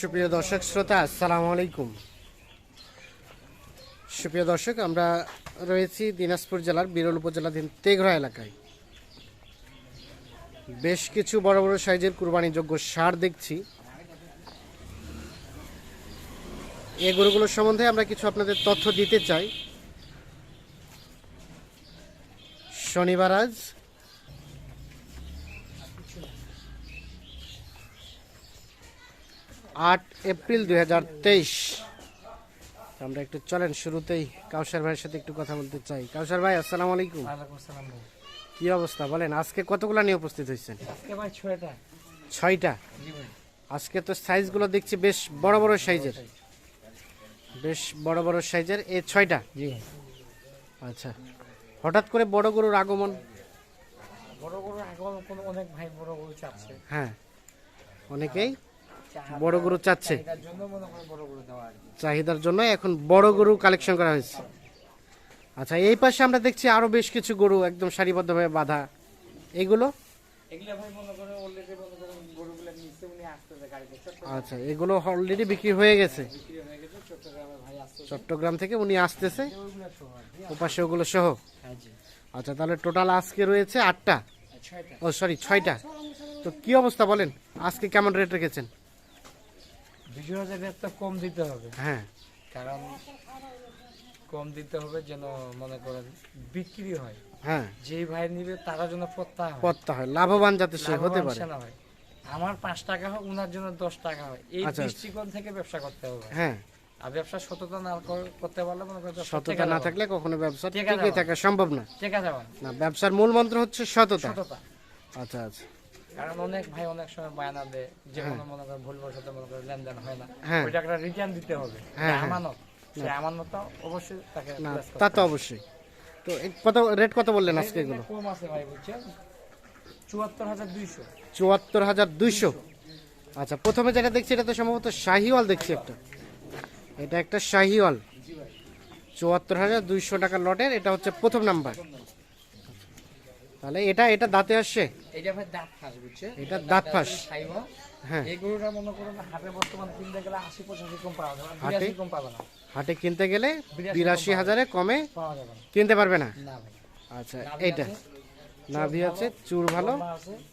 সুপ্রিয় দর্শক, শ্রোতা, আসসালামু আলাইকুম। সুপ্রিয় দর্শক, আমরা রয়েছি দিনাজপুর জেলার বিরল উপজেলাধীন তেঘরা এলাকায়। বেশ কিছু বড় বড় সাইজের কুরবানিযোগ্য সার দেখছি। এই গরুগুলোর সম্বন্ধে আমরা কিছু আপনাদের তথ্য দিতে চাই। শনিবার আজ আট এপ্রিল দুই হাজার তেইশ। আমরা একটু চলেন শুরুতেই। কাউসার ভাইয়ের সাথে একটু কথা বলতে চাই। কাউসার ভাই আসসালামু আলাইকুম। কি অবস্থা? বলেন আজকে কতগুলো নিয়ে উপস্থিত হয়েছেন? ছয়টা। আজকে তো সাইজগুলো দেখছি বেশ বড় বড় সাইজের। বেশ বড় বড় সাইজের। এই ছয়টা? জি আচ্ছা। হঠাৎ করে বড় গরুর আগমন? বড় এখন কোনো অনেক ভাই বড় গরু চাচ্ছে। হ্যাঁ। অনেকেই বড় গরু চাচ্ছে। চাহিদার জন্য এখন বড় গরু কালেকশন করা হয়েছে। আচ্ছা এই পাশে আমরা দেখছি আরও বেশ কিছু গরু একদম সারিবদ্ধভাবে বাঁধা। এগুলো? আচ্ছা এগুলো অলরেডি বিক্রি হয়ে গেছে? হয়ে চট্টগ্রামে থেকে উনি আসতেছে? ওপাশে ওগুলো সহ? হ্যাঁ আচ্ছা তাহলে টোটাল আজকে রয়েছে আটটা। ও সরি ছয়টা। তো কি অবস্থা বলেন? আজকে কেমন রেট রেখেছেন? দুশো হাজার তো কম দিতে হবে। হ্যাঁ। কারণ কম দিতে হবে যেন মনে করেন বিক্রি হয়। হ্যাঁ। যেই ভাই নিবে তারা যেন প্রত্যাহ হয়। পত্তা হয়। লাভবান যাতে সে হতে পারে। হয়। আমার পাঁচ টাকা হয় উনার জন্য দশ টাকা হয়। এই আচ্ছা, আচ্ছা। দৃষ্টিকোণ থেকে ব্যবসা করতে হবে। হ্যাঁ। আর ব্যবসা সততা না করতে পারলে মনে করেন সততা না থাকলে কখনো ব্যবসা টেকা থাকা সম্ভব না। টেকা যাবে না ব্যবসার মূল মন্ত্র হচ্ছে সততা। সততা। আচ্ছা আচ্ছা। কারণ অনেক ভাই অনেক সময় বায়না দেয় যে কোনো মনে করেন ভুল বসত মনে করেন লেনদেন হয় না হ্যাঁ। ওই টাকাটা রিটার্ন দিতে হবে। হ্যাঁ, হ্যাঁ। আমানত। সেই আমানতটা অবশ্যই তাকে তা তো অবশ্যই। তো কত রেট কত বললেন আজকে এগুলো? কম আছে ভাই বুঝছেন? চুয়াত্তর হাজার দুইশো। চুয়াত্তর হাজার দুইশো। আচ্ছা প্রথমে যেটা দেখছি এটা তো সম্ভবত শাহিওয়াল দেখছি একটা। এটা একটা শাহিওয়াল। চুয়াত্তর হাজার দুইশো টাকা লটের এটা হচ্ছে প্রথম নাম্বার। তাহলে এটা এটা দাঁতে আসছে? এইটা ভাই দাঁত ফাঁস বুঝছে? এটা দাঁত ফাঁস। হ্যাঁ। এই গরুটা মনে করেন হাটে বর্তমান কিনতে গেলে আশি পঁচাশি কম পাওয়া যাবে না হাটে? কম পাবে না। হাটে কিনতে গেলে বিরাশি হাজারে কমে পাওয়া যাবে না। কিনতে পারবে না? না ভাই। আচ্ছা এইটা। নাভি আছে চুর ভালো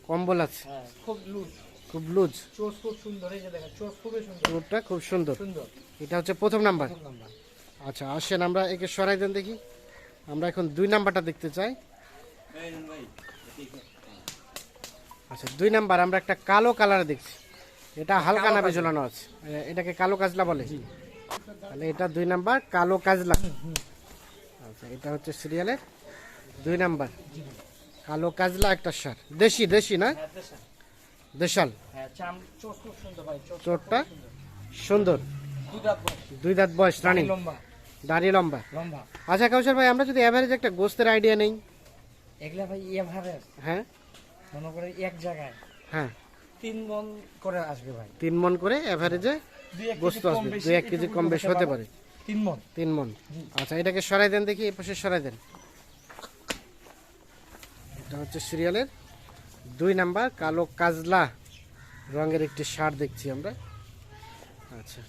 কম্বল আছে। হ্যাঁ খুব লুজ। খুব লুজ। চোখ খুব সুন্দর এই যে দেখেন চোখ খুবই সুন্দর। চুরটা খুব সুন্দর। সুন্দর। এটা হচ্ছে প্রথম নাম্বার। খুব আচ্ছা আসেন আমরা একে সরাই দেন দেখি। আমরা এখন দুই নাম্বারটা দেখতে চাই। আচ্ছা দুই নাম্বার আমরা একটা কালো কালার দেখছি। এটা হালকা নাবে ঝোলানো আছে? এটাকে কালো কাজলা বলে? তাহলে এটা দুই নাম্বার কালো কাজলা। আচ্ছা এটা হচ্ছে সিরিয়ালের দুই নাম্বার। কালো কাজলা একটা সার। দেশি দেশি না? হ্যাঁ দেশাল। হ্যাঁ চোরটা সুন্দর দুই দাঁত বয়স। রানিং। দাঁড়িয়ে লম্বা। লম্বা। আচ্ছা কাউসার ভাই আমরা যদি অ্যাভারেজ একটা গোস্তের আইডিয়া নেই এগুলা ভাই এভাবে হ্যাঁ? মনে করে এক জায়গায়। হ্যাঁ। তিন মন করে আসবে ভাই। তিন মন করে এক গোস্ত আসবে। দুই এক কেজি কম বেশি হতে পারে। তিন মন। তিন মন। আচ্ছা এটাকে সরাই দেন দেখি এ পাশে সরাই দেন। এটা হচ্ছে সিরিয়ালের দুই নাম্বার কালো কাজলা রঙের একটি শার্ট দেখছি আমরা। আচ্ছা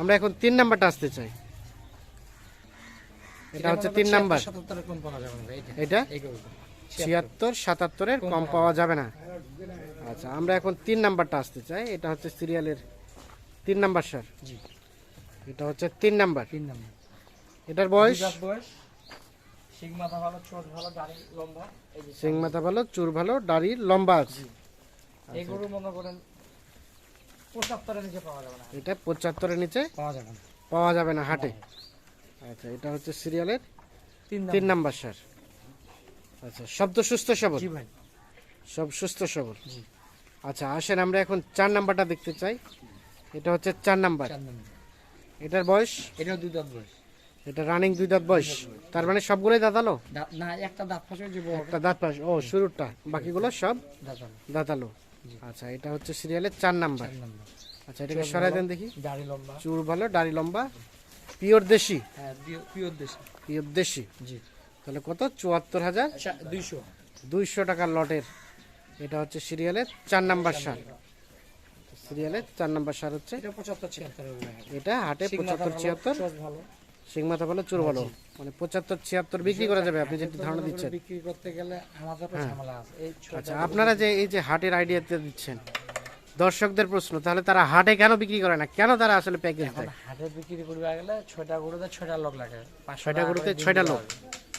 আমরা এখন তিন নাম্বারটা আসতে চাই। এটা হচ্ছে তিন নাম্বার। এটা ছিয়াত্তর সাতাত্তরের কম পাওয়া যাবে। না। আচ্ছা আমরা এখন তিন নাম্বারটা আসতে চাই। এটা হচ্ছে সিরিয়ালের তিন নাম্বার স্যার। জি। এটা হচ্ছে তিন নাম্বার। তিন নম্বর। এটার বয়স? দুধাত মাথা ভালো চোখ ভালো দাড়ি লম্বা। সিং মাথা ভালো চুর ভালো দাড়ি লম্বা আছে। এই গরু মনে করেন পঁচাত্তরের নিচে পাওয়া যাবে না। এটা পঁচাত্তরের নিচে পাওয়া যাবে না। পাওয়া যাবে না হাটে। আচ্ছা এটা হচ্ছে সিরিয়ালের তিন নাম্বার। স্যার। আচ্ছা সব তো সুস্থ সবল। জি ভাই। সব সুস্থ সবল। জি। আচ্ছা আসেন আমরা এখন চার নাম্বারটা দেখতে চাই। এটা হচ্ছে চার নাম্বার। এটার বয়স? এটাও দুই দাঁত বয়স। এটা রানিং দুই দাঁত বয়স। তার মানে সবগুলোই দাঁতালো না একটা দাঁত ফাঁসে যে একটা দাঁত পাশ ও শুরুটা বাকিগুলো সব দাঁতালো আচ্ছা এটা হচ্ছে সিরিয়ালের চার নাম্বার। আচ্ছা এটাকে সরাই দেন দেখি। দাড়ি লম্বা। চুর ভালো দাড়ি লম্বা। পিওর দেশি? হ্যাঁ পিওর দেশি। পিওর দেশি? জি। তাহলে কত? চুয়াত্তর হাজার? দুইশো। দুইশো টাকার লটের। এটা হচ্ছে সিরিয়ালের চার নাম্বার সার। সিরিয়ালের চার নাম্বার সার হচ্ছে এটা হাটে সিং মাথা পঁচাত্তর ছিয়াত্তর। চোখ ভালো। চুর ভালো। মানে পঁচাত্তর ছিয়াত্তর বিক্রি করা যাবে আপনি যেটা ধারণা দিচ্ছেন। বিক্রি করতে গেলে আমাদের ছোট আচ্ছা আপনারা যে এই যে হাটের আইডিয়াতে দিচ্ছেন দর্শকদের প্রশ্ন তাহলে তারা হাটে কেন বিক্রি করে না? কেন তারা আসলে প্যাকেজ দেয় হাটে? বিক্রি করবে গেলে ছয়টা গরুতে ছয়টা লোক লাগে। পাঁচশো ছয়টা গরুতে ছয়টা লোক।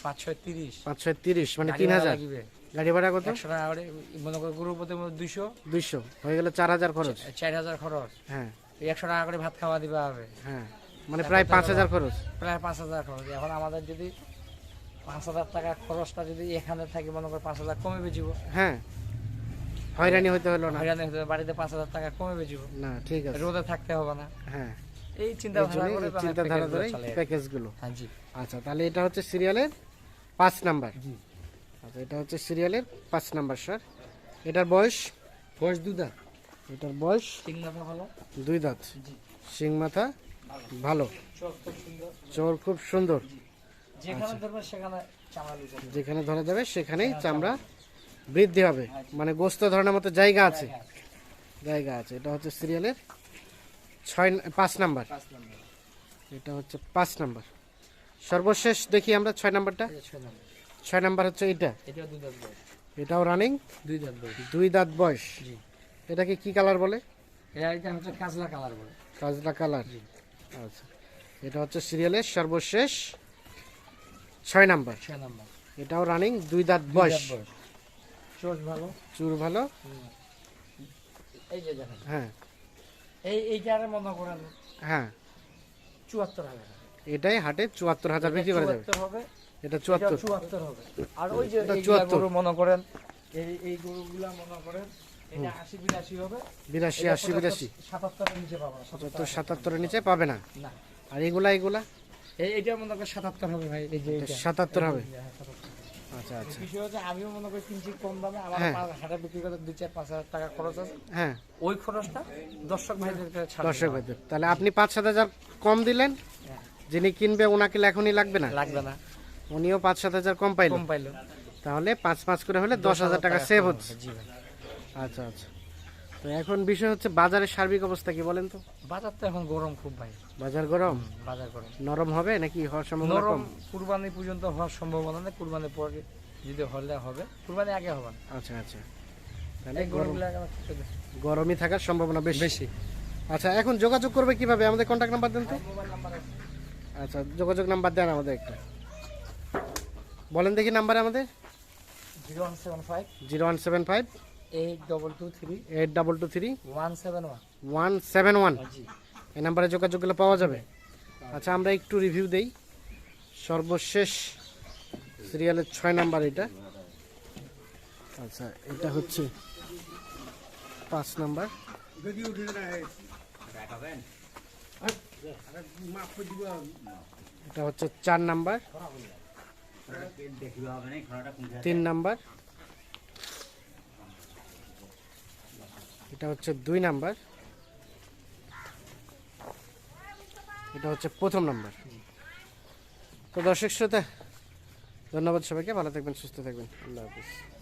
পাঁচ ছয় তিরিশ। পাঁচ ছয় তিরিশ মানে তিন হাজার। গাড়ি ভাড়া কত? একশো টাকা করে মনে করো গরুর প্রতি দুইশো। দুইশো হয়ে গেলে চার হাজার খরচ। চার হাজার খরচ। হ্যাঁ। একশো টাকা করে ভাত খাওয়া দিবা হবে। হ্যাঁ মানে প্রায় পাঁচ হাজার খরচ। প্রায় পাঁচ হাজার খরচ। এখন আমাদের যদি পাঁচ হাজার টাকা খরচটা যদি এখানে থাকি মনে করো পাঁচ হাজার কমে বেচিব। হ্যাঁ। হয়রানি হইতে হলো না। হয়রানি হতে বাড়িতে পাঁচ হাজার টাকা কমে বেচিব। না ঠিক আছে। রোদে থাকতে হবে না। হ্যাঁ। এই চিন্তা চিন্তাধারা ধরে প্যাকেজগুলো হ্যাঁ জি। আচ্ছা তাহলে এটা হচ্ছে সিরিয়ালের পাঁচ নাম্বার। জি। আচ্ছা এটা হচ্ছে সিরিয়ালের পাঁচ নাম্বার স্যার এটার বয়স? বয়স দুধা এটার বয়স? দুই দাঁত। জি। শিং মাথা ভালো। চোর খুব সুন্দর। যেখানে ধরবে সেখানে চামড়া যেখানে ধরা যাবে সেখানেই চামড়া। বৃদ্ধি হবে। মানে গোস্ত ধরানোর মতো জায়গা আছে। জায়গা আছে। এটা হচ্ছে সিরিয়ালের ছয় পাঁচ নাম্বার। এটা হচ্ছে পাঁচ নাম্বার। সর্বশেষ দেখি আমরা ছয় নাম্বারটা। ছয় নম্বর। হচ্ছে এটা। এটাও রানিং দুই দাঁত বয়স। দুই দাঁত বয়স। এটাকে কি কালার বলে? এটা হচ্ছে কাজলা কালার বলে। কাজলা কালার আচ্ছা। এটা হচ্ছে সিরিয়ালের সর্বশেষ ছয় নাম্বার। ছয় নম্বর। এটাও রানিং দুই দাঁত বয়স। চোখ ভালো? চুর ভালো? এই যে দেখেন। হ্যাঁ। এই এইটার মনে করেন হ্যাঁ। চুয়াত্তর হাজার এটাই হাটে চুয়াত্তর হাজার বিক্রি করা যাবে। চুয়াত্তর হবে। এটা চুয়াত্তর। চুয়াত্তর হবে। আর ওই যে এটা এইগুলা 74 গরু মনে করেন এই এই গরুগুলা মনে করেন বিরাশি আশি বিরাশি। সাতাত্তরের নিচে পাবো না, সাতাত্তরের নিচে পাবে না? না। আর এগুলা এগুলা? এইটা মনে করেন সাতাত্তর হবে ভাই এই যে সাতাত্তর হবে। হ্যাঁ, 77 আচ্ছা আচ্ছা। বিষয় হচ্ছে আমিও মনে করি কিনছি কম দামে আমার হ্যাঁ। হাটে বিক্রি করতে দুই চার পাঁচ হাজার টাকা খরচ আছে। হ্যাঁ। ওই খরচটা দর্শক ভাইদেরকে দর্শক ভাইদের। তাহলে আপনি পাঁচ সাত হাজার কম দিলেন? হ্যাঁ। যিনি কিনবে ওনাকে এখনই লাগবে না? লাগবে না। উনিও পাঁচ সাত হাজার কম পাইল। কম পাইলো। তাহলে পাঁচ পাঁচ করে হলে দশ হাজার টাকা সেভ হচ্ছে। আচ্ছা আচ্ছা। তো এখন বিষয় হচ্ছে বাজারের সার্বিক অবস্থা কি বলেন তো? বাজার তো এখন গরম খুব ভাই। বাজার গরম? বাজার গরম। নরম হবে নাকি হওয়ার সম্ভাবনা নরম কুরবানি পর্যন্ত হওয়ার সম্ভাবনা নেই কুরবানির পরে যদি হলে হবে। কুরবানি আগে হবে আচ্ছা আচ্ছা। তাহলে। গরমই থাকার সম্ভাবনা বেশি। বেশি। আচ্ছা এখন যোগাযোগ করবে কীভাবে? আমাদের কন্ট্যাক্ট নাম্বার দেন তো। আচ্ছা যোগাযোগ নাম্বার দেন আমাদের একটা। বলেন দেখি নাম্বার আমাদের। Zero one seven five zero one seven five eight double two three eight double two three one seven one one seven one এই নাম্বারে যোগাযোগ করলে পাওয়া যাবে? আচ্ছা আমরা একটু রিভিউ দেই। সর্বশেষ সিরিয়ালের ছয় নাম্বার এটা। আচ্ছা এটা হচ্ছে পাঁচ নাম্বার। এটা হচ্ছে চার নাম্বার। তিন নাম্বার। এটা হচ্ছে দুই নাম্বার। এটা হচ্ছে প্রথম নাম্বার। তো দর্শক শ্রোতা, ধন্যবাদ সবাইকে। ভালো থাকবেন, সুস্থ থাকবেন। আল্লাহ হাফিজ।